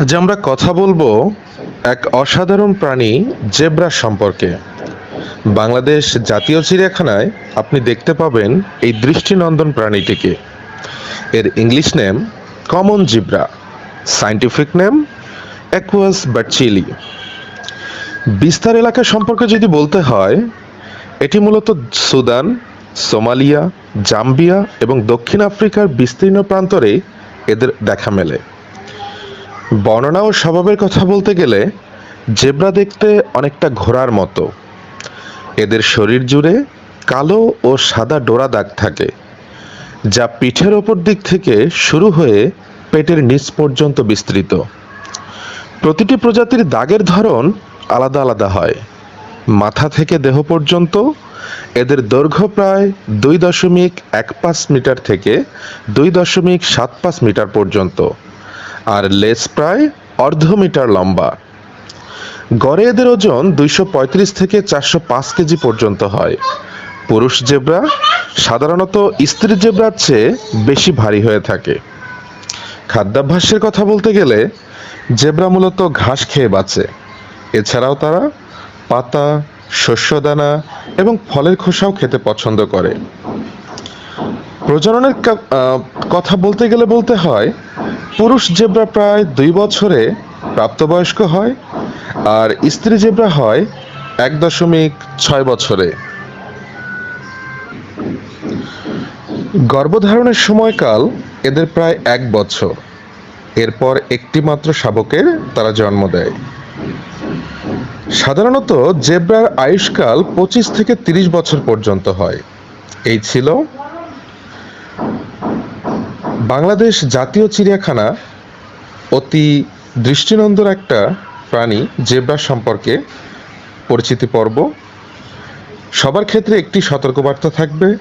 আজ আমরা কথা বলব এক অসাধারণ প্রাণী জেব্রা সম্পর্কে। বাংলাদেশ জাতীয় চিড়িয়াখানায় আপনি দেখতে পাবেন এই দৃষ্টিনন্দন প্রাণীটিকে। এর English name common zebra, scientific name Equus burchellii বিস্তার এলাকা সম্পর্কে যদি বলতে হয়, এটি মূলত সুদান, সোমালিয়া, জাম্বিয়া এবং দক্ষিণ আফ্রিকার বিস্তীর্ণ প্রান্তরে দেখা মেলে। বর্ণনা ও স্বভাবের কথা বলতে গেলে, জেব্রা দেখতে অনেকটা ঘোড়ার মতো। এদের শরীর জুড়ে কালো ও সাদা ডোরা দাগ থাকে, যা পিঠের ওপর দিক থেকে শুরু হয়ে পেটের নিচ পর্যন্ত বিস্তৃত। প্রতিটি প্রজাতির দাগের ধরন আলাদা আলাদা হয়। মাথা থেকে দেহ পর্যন্ত এদের দৈর্ঘ্য প্রায় দুই দশমিক এক পাঁচ মিটার থেকে দুই দশমিক সাত পাঁচ মিটার পর্যন্ত, আর লেজ প্রায় অর্ধ মিটার লম্বা। গড়ে এদের ওজন দুইশো পঁয়ত্রিশ থেকে চারশো পাঁচ কেজি পর্যন্ত হয়। পুরুষ জেব্রা সাধারণত স্ত্রী জেব্রার চেয়ে বেশি ভারী হয়ে থাকে। খাদ্যাভ্যাসের কথা বলতে গেলে জেব্রা মূলত ঘাস খেয়ে বাঁচে। এছাড়াও তারা পাতা শস্যদানা এবং ফলের খোসাও খেতে পছন্দ করে। প্রজননের কথা বলতে গেলে বলতে হয়, পুরুষ জেব্রা প্রায় দুই বছরে প্রাপ্তবয়স্ক হয় আর স্ত্রী জেব্রা হয় এক দশমিক ছয় বছরে। গর্ভধারণের সময়কাল এদের প্রায় এক বছর। এরপর একটি মাত্র শাবকের তারা জন্ম দেয়। সাধারণত জেব্রার আয়ুষ্কাল পঁচিশ থেকে তিরিশ বছর পর্যন্ত হয়। এই ছিল বাংলাদেশ জাতীয় চিড়িয়াখানা অতি দৃষ্টিনন্দন একটা প্রাণী জেব্রা সম্পর্কে পরিচিতি পর্ব। সবার ক্ষেত্রে একটি সতর্কবার্তা থাকবে,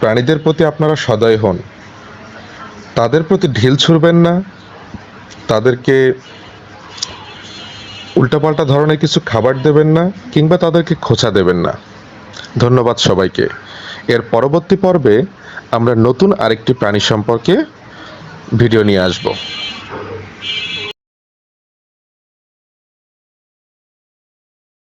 প্রাণীদের প্রতি আপনারা সদয় হন। তাদের প্রতি ঢিল ছুড়বেন না, তাদেরকে উল্টাপাল্টা ধরনের কিছু খাবার দেবেন না কিংবা তাদেরকে খোঁচা দেবেন না। ধন্যবাদ সবাইকে। এর পরবর্তী পর্বে আমরা নতুন আরেকটি প্রাণী সম্পর্কে ভিডিও নিয়ে আসব।